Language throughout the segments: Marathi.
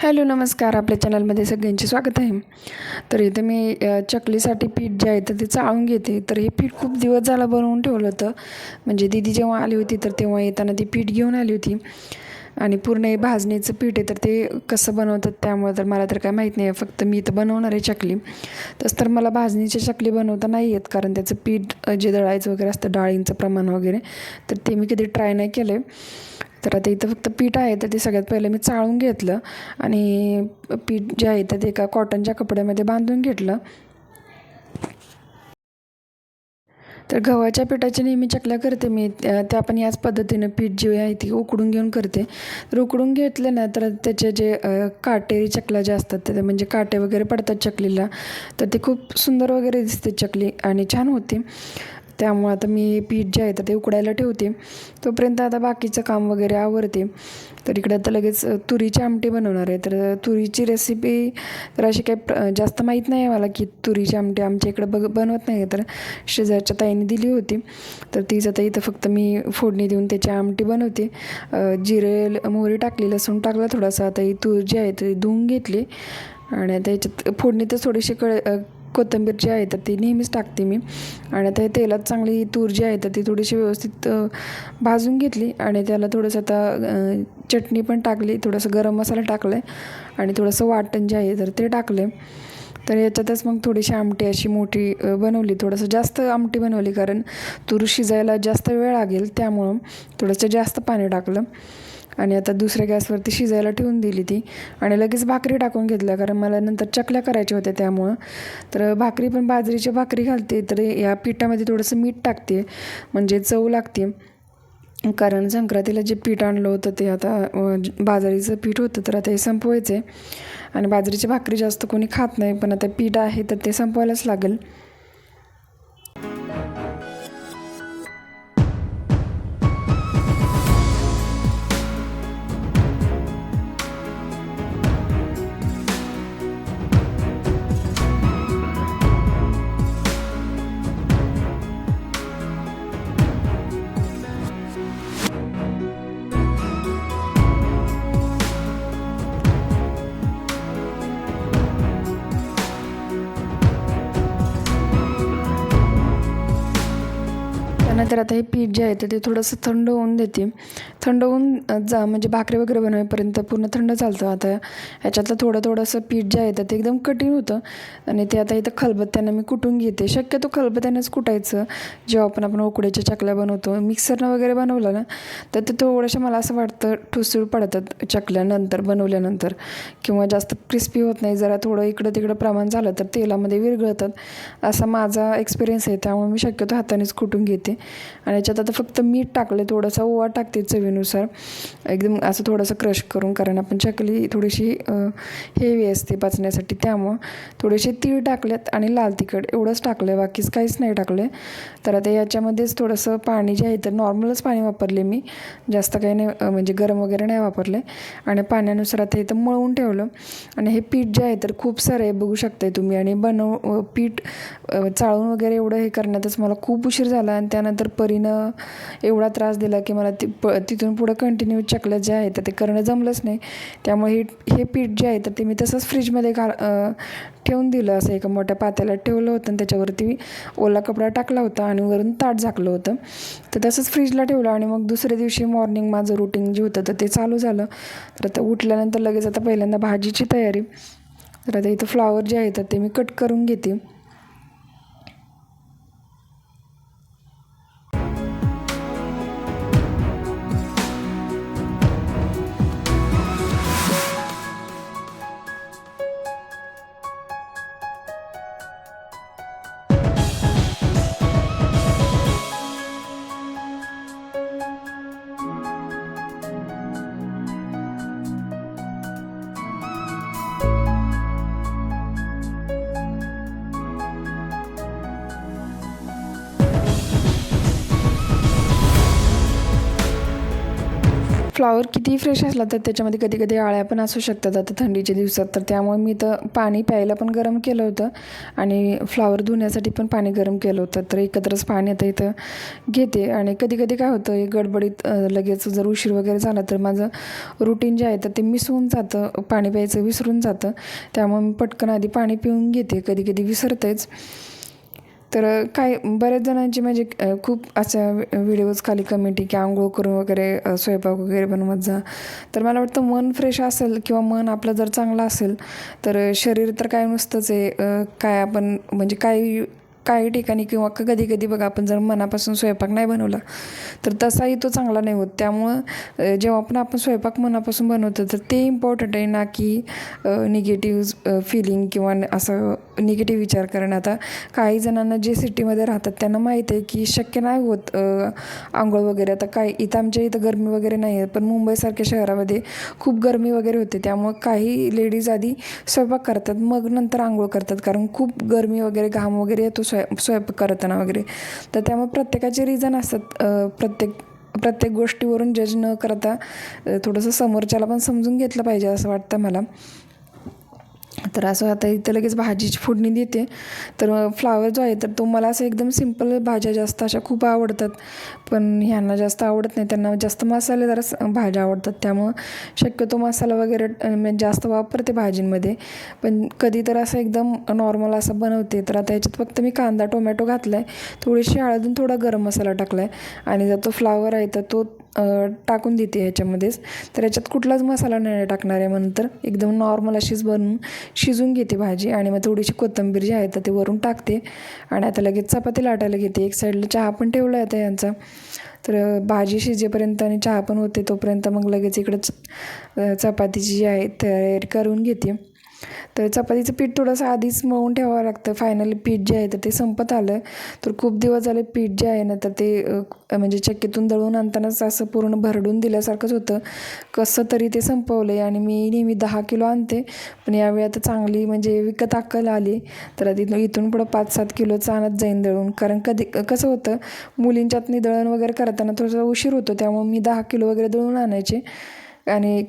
हॅलो नमस्कार. आपल्या चॅनलमध्ये सगळ्यांचे स्वागत आहे. तर इथे मी चकलीसाठी पीठ जे आहे तर ते चाळून घेते. तर हे पीठ खूप दिवस झाला बनवून ठेवलं होतं. म्हणजे दिदी जेव्हा आली होती तर तेव्हा येताना ती पीठ घेऊन आली होती. आणि पूर्ण हे भाजणीचं पीठ आहे तर ते कसं बनवतात त्यामुळे तर मला तर काय माहीत नाही. आहे फक्त मी इथं बनवणार आहे चकली. तसं तर मला भाजणीची चकली बनवता नाही येत कारण त्याचं पीठ जे दळायचं वगैरे असतं डाळींचं प्रमाण वगैरे तर ते मी कधी ट्राय नाही केलं आहे तर आता इथं फक्त पीठ आहे तर ते सगळ्यात पहिले मी चाळून घेतलं आणि पीठ जे आहे तर ते एका कॉटनच्या कपड्यामध्ये बांधून घेतलं. तर गव्हाच्या पिठाची नेहमी चकल्या करते मी. त्या त्या पण याच पद्धतीनं पीठ जे आहे ती उकडून घेऊन करते. तर उकडून घेतलं ना तर त्याचे जे काटेरी चकल्या ज्या असतात त्या म्हणजे काटे वगैरे पडतात चकलीला. तर ते खूप सुंदर वगैरे दिसते चकली आणि छान होते. त्यामुळं आता मी पीठ जे आहे तर ते उकडायला ठेवते. तोपर्यंत आता बाकीचं काम वगैरे आवरते. तर इकडे आता लगेच तुरीची आमटी बनवणार आहे. तर तुरीची रेसिपी तर अशी काही जास्त माहीत नाही आहे मला की तुरीची आमटी आमच्या इकडे बघ बनवत नाही तर शेजारच्या ताईने दिली होती. तर तीच आता इथं फक्त मी फोडणी देऊन त्याची आमटी बनवते. जिरे मोहरी टाकली लसूण टाकला थोडासा. आता ही तूर जी आहे ती धुवून घेतली. आणि आता याच्यात फोडणीतच थोडीशी कळ कोथिंबीर जी आहे तर ती नेहमीच टाकते मी. आणि आता हे तेलात चांगली तूर जी आहे तर ती थोडीशी व्यवस्थित भाजून घेतली. आणि त्याला थोडंसं आता चटणी पण टाकली. थोडंसं गरम मसाला टाकला आहे आणि थोडंसं वाटण जे आहे तर ते टाकले तर याच्यातच मग थोडीशी आमटी अशी मोठी बनवली. थोडंसं जास्त आमटी बनवली कारण तूर शिजायला जास्त वेळ लागेल. त्यामुळं थोडंसं जास्त पाणी टाकलं. आणि आता दुसऱ्या गॅसवरती शिजायला ठेवून दिली ती. आणि लगेच भाकरी टाकून घेतल्या कारण मला नंतर चकल्या करायच्या होत्या त्यामुळं. तर भाकरी पण बाजरीची भाकरी घालते तर या पिठामध्ये थोडंसं मीठ टाकते म्हणजे चव लागते. कारण संक्रांतीला जे पीठ आणलं होतं ते आता बाजरीचं पीठ होतं तर आता हे संपवायचं आहे आणि बाजरीची भाकरी जास्त कोणी खात नाही पण आता पीठ आहे तर ते संपवायलाच लागेल. तर आता हे पीठ जे आहे तर ते थोडंसं थंड होऊन देते. थंड होऊन जा म्हणजे भाकरी वगैरे बनवेपर्यंत पूर्ण थंड चालतं. आता ह्याच्यातलं थोडं थोडंसं पीठ जे आहे तर ते एकदम कठीण होतं. आणि ते आता इथं खलबत्त्यानं मी कुटून घेते. शक्यतो खलबत्त्यानंच कुटायचं. जेव्हा आपण आपण उकड्याच्या चकल्या बनवतो मिक्सरनं वगैरे बनवलं ना तर ते थोडंसं मला असं वाटतं ठुसूळ पडतात चकल्यानंतर बनवल्यानंतर. किंवा जास्त क्रिस्पी होत नाही जरा थोडं इकडं तिकडं प्रमाण झालं तर तेलामध्ये विरघळतात. असा माझा एक्सपिरियन्स आहे त्यामुळे मी शक्यतो हातानेच कुटून घेते. आणि याच्यात आता फक्त मीठ टाकलं थोडासा ओवा टाकते चवीनुसार. एकदम असं थोडंसं क्रश करून कारण आपण चकली थोडीशी हेवी असते पचण्यासाठी त्यामुळं थोडेसे तीळ टाकलेत आणि लाल तिखट एवढंच टाकलं आहे बाकीच काहीच नाही टाकलं आहे तर आता याच्यामध्येच थोडंसं पाणी जे आहे तर नॉर्मलच पाणी वापरले मी. जास्त काही नाही म्हणजे गरम वगैरे नाही वापरले. आणि पाण्यानुसार आता इथं मळून ठेवलं. आणि हे पीठ जे आहे तर खूप सारं आहे बघू शकताय तुम्ही. आणि बनव पीठ चाळून वगैरे एवढं हे करण्यातच मला खूप उशीर झाला. आणि त्यानंतर परीनं एवढा त्रास दिला की मला ती प तिथून पुढं कंटिन्यू चकल्या जे आहे तर ते करणं जमलंच नाही. त्यामुळे हे हे पीठ जे आहे तर ते मी तसंच फ्रीजमध्ये घाल ठेवून दिलं. असं एका मोठ्या पात्याला ठेवलं होतं आणि त्याच्यावरती ओला कपडा टाकला होता आणि वरून ताट झाकलं होतं. तर तसंच फ्रीजला ठेवलं आणि मग दुसऱ्या दिवशी मॉर्निंग माझं रुटीन जे होतं तर ते चालू झालं. तर आता उठल्यानंतर लगेच आता पहिल्यांदा भाजीची तयारी. तर आता इथं फ्लावर जे आहे तर ते मी कट करून घेते. फ्लॉवर कितीही फ्रेश असला तर त्याच्यामध्ये कधी कधी आळ्या पण असू शकतात आता थंडीच्या दिवसात. तर त्यामुळे मी तर पाणी प्यायला पण गरम केलं होतं आणि फ्लॉवर धुण्यासाठी पण पाणी गरम केलं होतं. तर एकत्रच पाणी आता इथं घेते आणि कधी कधी काय होतं हे गडबडीत लगेच जर उशीर वगैरे झाला तर माझं रुटीन जे आहे तर ते मिसळून जातं पाणी प्यायचं विसरून जातं. त्यामुळे मी पटकन आधी पाणी पिऊन घेते कधी कधी विसरतेच. तर काय बऱ्याच जणांची म्हणजे खूप अशा व्हिडिओज खाली कमेंटी की आंघोळ करून वगैरे स्वयंपाक वगैरे बनवत जा. तर मला वाटतं मन फ्रेश असेल किंवा मन आपलं जर चांगलं असेल तर शरीर तर काय नुसतंच आहे काय आपण म्हणजे काही काही ठिकाणी किंवा कधी कधी बघा आपण जर मनापासून स्वयंपाक नाही बनवला तर तसाही तो चांगला नाही होत. त्यामुळं जेव्हा पण आपण स्वयंपाक मनापासून बनवतो तर ते इम्पॉर्टंट आहे ना की निगेटिव्ह फिलिंग किंवा असं निगेटिव्ह विचार करणं. आता काही जणांना जे सिटीमध्ये राहतात त्यांना माहीत आहे की शक्य नाही होत आंघोळ वगैरे. आता काय इथं आमच्या इथं गरमी वगैरे नाही आहे पण मुंबईसारख्या शहरामध्ये खूप गरमी वगैरे होते. त्यामुळं काही लेडीज आधी स्वयंपाक करतात मग नंतर आंघोळ करतात कारण खूप गरमी वगैरे घाम वगैरे येतो स्वय स्वयंपाक करताना वगैरे. तर त्यामुळे प्रत्येकाचे रिझन असतात प्रत्येक प्रत्येक गोष्टीवरून जज न करता थोडंसं समोरच्याला पण समजून घेतलं पाहिजे असं वाटतं मला. तर असं आता इथं लगेच भाजीची फोडणी देते. तर फ्लावर जो आहे तर तो मला असं एकदम सिंपल भाज्या जास्त अशा खूप आवडतात. पण ह्यांना जास्त आवडत नाही. त्यांना जास्त मसालेदार जरा भाज्या आवडतात. त्यामुळं शक्यतो मसाला वगैरे जास्त वापरते भाजींमध्ये. पण कधी तर असं एकदम नॉर्मल असं बनवते. तर आता ह्याच्यात फक्त मी कांदा टोमॅटो घातला आहे थोडीशी हळदून थोडा गरम मसाला टाकला आहे आणि जर तो फ्लावर आहे तर तो टाकून देते ह्याच्यामध्येच तर याच्यात कुठलाच मसाला नाही टाकणार आहे नंतर एकदम नॉर्मल अशीच बनवून शिजून घेते भाजी आणि मग थोडीशी कोथिंबीर जी आहे तर ते वरून टाकते. आणि आता लगेच चपाती लाटायला घेते. एक साईडला चहा पण ठेवला आहे आता यांचा. तर भाजी शिजेपर्यंत आणि चहा पण होते तोपर्यंत मग लगेच इकडंच चपातीची जी आहे तयारी करून घेते. तर चपातीचं पीठ थोडंसं आधीच मळून ठेवावं लागतं. फायनली पीठ जे आहे तर ते संपत आलं. तर खूप दिवस झाले पीठ जे आहे ना तर ते म्हणजे चक्कीतून दळून आणतानाच असं पूर्ण भरडून दिल्यासारखंच होतं. कसं तरी ते संपवलं आहे आणि मी नेहमी दहा किलो आणते. पण यावेळी आता चांगली म्हणजे विकत अक्कल आली. तर तिथून इथून पुढं पाच सात किलोचं आणत जाईन दळून. कारण कधी कसं होतं मुलींच्यातनी दळण वगैरे करताना थोडंसं उशीर होतो. त्यामुळे मी दहा किलो वगैरे दळून आणायचे. आणि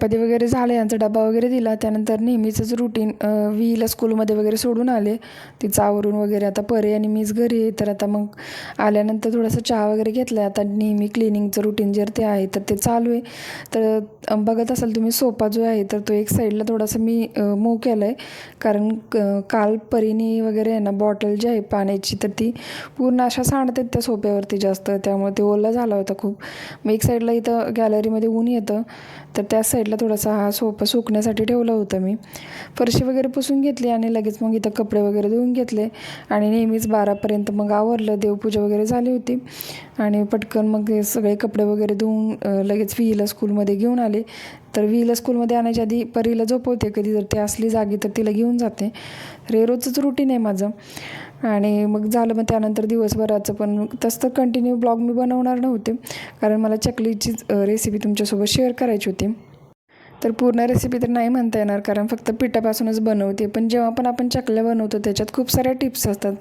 चपाती वगैरे झाले यांचा डबा वगैरे दिला. त्यानंतर नेहमीचंच रुटीन विहीला स्कूलमध्ये वगैरे सोडून आले. तिचं आवरून वगैरे आता परे आणि मीच घरी आहे. तर आता मग आल्यानंतर थोडासा चहा वगैरे घेतला आता नेहमी क्लिनिंगचं रुटीन जर ते आहे तर ते चालू आहे. तर बघत असाल तुम्ही सोपा जो आहे तर तो एक साईडला थोडासा मी मूव केला आहे कारण क- काल परीने वगैरे आहे ना बॉटल जी आहे पाण्याची तर ती पूर्ण अशा सांडतात त्या सोप्यावरती जास्त. त्यामुळे ते ओला झाला होता खूप. मग एक साईडला इथं गॅलरीमध्ये ऊन येतं. तर त्या साईडला थोडासा हा सोफा सुकण्यासाठी ठेवला होता मी. फरशी वगैरे पुसून घेतली आणि लगेच मग इथं कपडे वगैरे धुवून घेतले. आणि नेहमीच बारापर्यंत मग आवरलं देवपूजा वगैरे झाली होती. आणि पटकन मग हे सगळे कपडे वगैरे धुवून लगेच विहीला स्कूलमध्ये घेऊन आले. तर विहीला स्कूलमध्ये आणायच्या आधी परीला झोपवते. कधी जर ती असली जागी तर तिला घेऊन जाते. तर हे रोजचंच रुटीन आहे माझं. आणि मग झालं मग त्यानंतर दिवसभराचं पण तसं तर कंटिन्यू ब्लॉग मी बनवणार नव्हते. कारण मला चकलीचीच रेसिपी तुमच्यासोबत शेअर करायची होती. तर पूर्ण रेसिपी तर नाही म्हणता येणार कारण फक्त पिठापासूनच बनवते. पण जेव्हा पण आपण चकल्या बनवतो त्याच्यात खूप साऱ्या टिप्स असतात.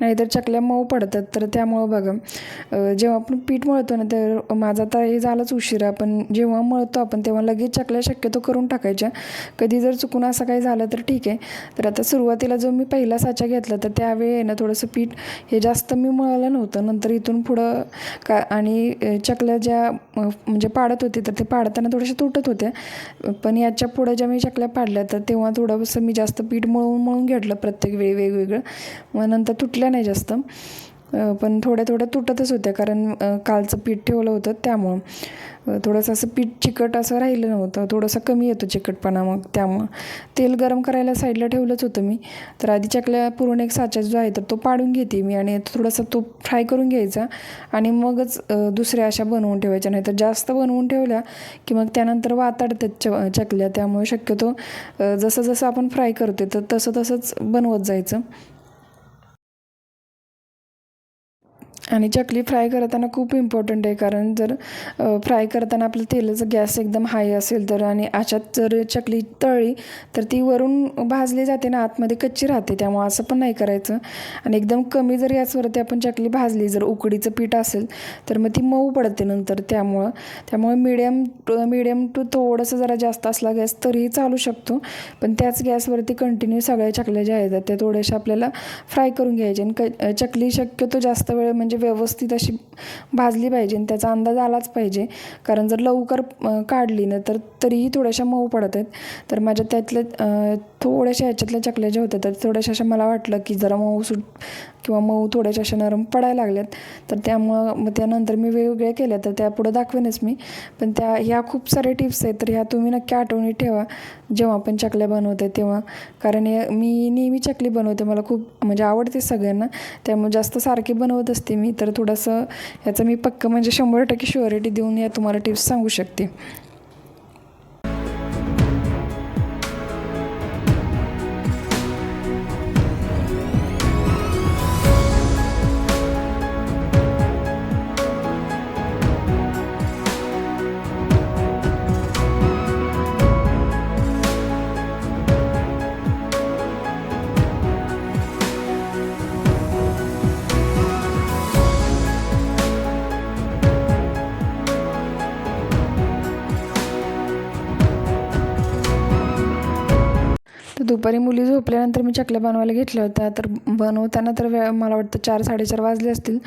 नाहीतर चकल्या मऊ पडतात तर त्यामुळं बघा जेव्हा आपण पीठ मळतो ना तर माझा तर हे झालाच उशिरा पण जेव्हा मळतो आपण तेव्हा लगेच चकल्या शक्यतो करून टाकायच्या. कधी जर चुकून असं काही झालं तर ठीक आहे. तर आता सुरुवातीला जो मी पहिला साचा घेतला तर त्यावेळी आहे ना थोडंसं पीठ हे जास्त मी मळलं नव्हतं. नंतर इथून पुढं का आणि चकल्या ज्या म्हणजे पाडत होते तर ते पाडताना थोडेसे तुटत होत्या. पण याच्या पुढं ज्या मी चकल्या पाडल्या तर तेव्हा थोडंसं मी जास्त पीठ मळून मळून घेतलं प्रत्येक वेळी वेगवेगळं. मग नंतर तुटल्या नाही जास्त. पण थोड्या थोड्या तुटतच होत्या कारण कालचं पीठ ठेवलं होतं त्यामुळं. थोडंसं असं पीठ चिकट असं राहिलं नव्हतं थोडंसं कमी येतो चिकटपणा मग त्यामुळं. तेल गरम करायला साईडला ठेवलंच होतं मी. तर आधी चकल्या पूर्ण एक साचा जो आहे तर तो पाडून घेते मी आणि थोडासा तो फ्राय करून घ्यायचा आणि मगच दुसऱ्या अशा बनवून ठेवायच्या. नाही तर जास्त बनवून ठेवल्या की मग त्यानंतर वाताडतात च चकल्या. त्यामुळे शक्यतो जसं जसं आपण फ्राय करतो तर तसं तसंच बनवत जायचं. आणि चकली फ्राय करताना खूप इम्पॉर्टंट आहे कारण जर फ्राय करताना आपलं तेलाचा गॅस एकदम हाय असेल तर आणि अशात जर चकली तळली तर ती वरून भाजली जाते ना आतमध्ये कच्ची राहते त्यामुळं असं पण नाही करायचं. आणि एकदम कमी जर गॅसवरती आपण चकली भाजली जर उकडीचं पीठ असेल तर मग ती मऊ पडते नंतर त्यामुळं. त्यामुळे मिडियम मिडियम टू थोडंसं जरा जास्त असला गॅस तरीही चालू शकतो. पण त्याच गॅसवरती कंटिन्यू सगळ्या चकल्या ज्या आहेत त्या थोड्याशा आपल्याला फ्राय करून घ्यायच्या. आणि क चकली शक्यतो जास्त वेळ म्हणजे व्यवस्थित अशी भाजली पाहिजे आणि त्याचा अंदाज आलाच पाहिजे. कारण जर लवकर काढली ना तर तरीही थोड्याशा मऊ पडत आहेत. तर माझ्या त्यातल्या थोड्याशा ह्याच्यातल्या चकल्या ज्या होत्या तर थोड्याशा अशा मला वाटलं की जरा मऊ सुट किंवा मऊ थोड्याशा अशा नरम पडायला लागल्यात. तर त्यामुळं मग त्यानंतर मी वेगवेगळ्या केल्या तर त्या पुढं दाखवेनच मी. पण त्या ह्या खूप साऱ्या टिप्स आहेत तर ह्या तुम्ही नक्की आठवणी ठेवा. जेव्हा आपण चकल्या बनवते तेव्हा. कारण मी नेहमी चकली बनवते मला खूप म्हणजे आवडते सगळ्यांना. त्यामुळे जास्त सारखी बनवत असते मी तर थोडंसं ह्याचं मी पक्क म्हणजे शंभर टक्के शुअरिटी देऊन या तुम्हाला टिप्स सांगू शकते. दुपारी मुली झोपल्यानंतर मी चकल्या बनवायला घेतल्या होत्या. तर बनवताना तर वेळ मला वाटतं चार साडेचार वाजले असतील.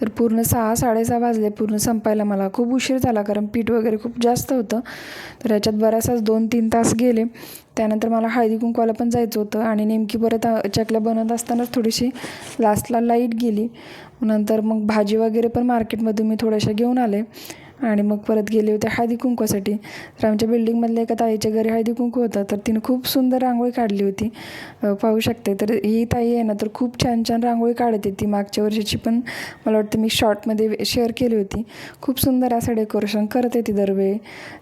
तर पूर्ण सहा साडेसहा वाजले. पूर्ण संपायला मला खूप उशीर झाला कारण पीठ वगैरे खूप जास्त होतं. तर याच्यात बऱ्याचसाच दोन तीन तास गेले. त्यानंतर मला हळदी कुंकवाला पण जायचं होतं आणि नेमकी परत चकल्या बनवत असतानाच थोडीशी लास्टला लाइट गेली. नंतर मग भाजी वगैरे पण मार्केटमधून मी थोड्याशा घेऊन आले. आणि मग परत गेले होते हळदी कुंकवासाठी तर आमच्या बिल्डिंगमधल्या एका ताईच्या घरी हळदी कुंकू होता. तर तिनं खूप सुंदर रांगोळी काढली होती. पाहू शकते तर ही ताई आहे ना तर खूप छान छान रांगोळी काढते ती मागच्या वर्षीची. पण मला वाटतं मी शॉर्टमध्ये शेअर केली होती. खूप सुंदर असं डेकोरेशन करते ती दरवेळी.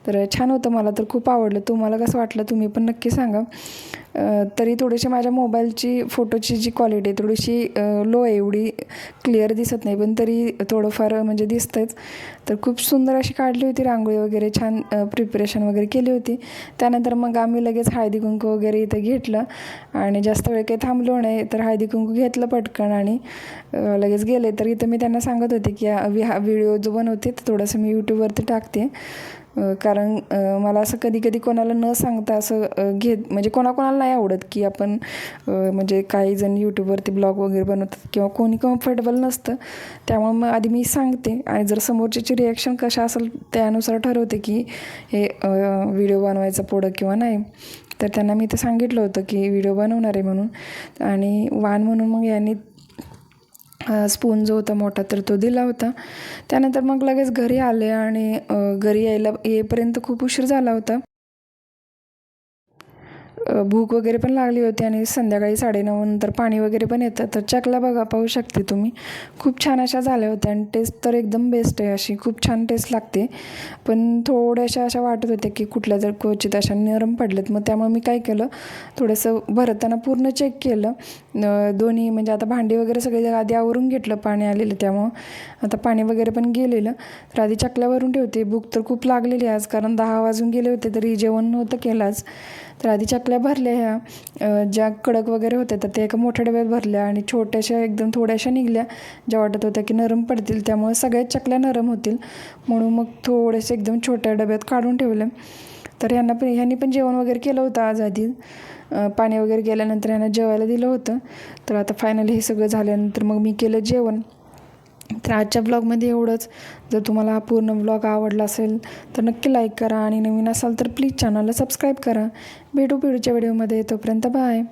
तर छान होतं मला तर खूप आवडलं. तुम्हाला कसं वाटलं तुम्ही पण नक्की सांगा. तरी थोडीशी माझ्या मोबाईलची फोटोची जी क्वालिटी आहे थोडीशी लो आहे एवढी क्लिअर दिसत नाही. पण तरी थोडंफार म्हणजे दिसतंच. तर खूप सुंदर अशी काढली होती रांगोळी वगैरे छान प्रिपरेशन वगैरे केली होती. त्यानंतर मग आम्ही लगेच हळदी कुंकू वगैरे इथं घेतलं. आणि जास्त वेळ काही थांबलो नाही तर हळदी कुंकू घेतलं पटकन आणि लगेच गेले. तर इथं मी त्यांना सांगत होते की हा व्हिडिओ जो बनवते तर थोडंसं मी यूट्यूबवरती टाकते. कारण मला असं कधी कधी कोणाला न सांगता असं घेत म्हणजे कोणाकोणाला नाही आवडत की आपण म्हणजे काही जण यूट्यूबवरती ब्लॉग वगैरे बनवतात किंवा कोणी कम्फर्टेबल नसतं. त्यामुळे मग आधी मी सांगते आणि जर समोरच्याची रिॲक्शन कशा असेल त्यानुसार ठरवते की हे व्हिडिओ बनवायचा पुढं किंवा नाही. तर त्यांना मी ते सांगितलं होतं की व्हिडिओ बनवणार आहे म्हणून. आणि वाण म्हणून मग यांनी स्पून जो होता मोठा तर तो दिला होता. त्यानंतर मग लगेच घरी आले आणि घरी यायला येईपर्यंत खूप उशीर झाला होता. भूक वगैरे पण लागली होती आणि संध्याकाळी साडेनऊ नंतर पाणी वगैरे पण येतं. तर चकला बघा पाहू शकते तुम्ही. खूप छान अशा झाल्या होत्या आणि टेस्ट तर एकदम बेस्ट आहे अशी. खूप छान टेस्ट लागते. पण थोड्याशा अशा वाटत होत्या की कुठल्या जर क्वचित अशा नरम पडल्यात. मग त्यामुळे मी काय केलं थोडंसं भरताना पूर्ण चेक केलं. दोन्ही म्हणजे आता भांडी वगैरे सगळे आधी आवरून घेतलं पाणी आलेलं त्यामुळं. आता पाणी वगैरे पण गेलेलं. तर आधी चकल्यावरून ठेवते. भूक तर खूप लागलेली आज कारण दहा वाजून गेले होते तरी जेवण नव्हतं केलं आज. तर आधी चकल्या भरल्या ह्या ज्या कडक वगैरे होत्या तर त्या एका मोठ्या डब्यात भरल्या आणि छोट्याशा एकदम थोड्याशा निघल्या. ज्या वाटत होत्या की नरम पडतील त्यामुळे सगळ्याच चकल्या नरम होतील. म्हणून मग थोडेसे एकदम छोट्या डब्यात काढून ठेवल्या. तर ह्यांना पण ह्यांनी पण जेवण वगैरे केलं होतं आज आधी. पाणी वगैरे गेल्यानंतर ह्यांना जेवायला दिलं होतं. तर आता फायनली हे सगळं झाल्यानंतर मग मी केलं जेवण. तर आजच्या ब्लॉगमध्ये एवढंच. जर तुम्हाला हा पूर्ण ब्लॉग आवडला असेल तर नक्की लाईक करा आणि नवीन असाल तर प्लीज चॅनलला सबस्क्राईब करा. भेटू पुढच्या व्हिडिओमध्ये तोपर्यंत बाय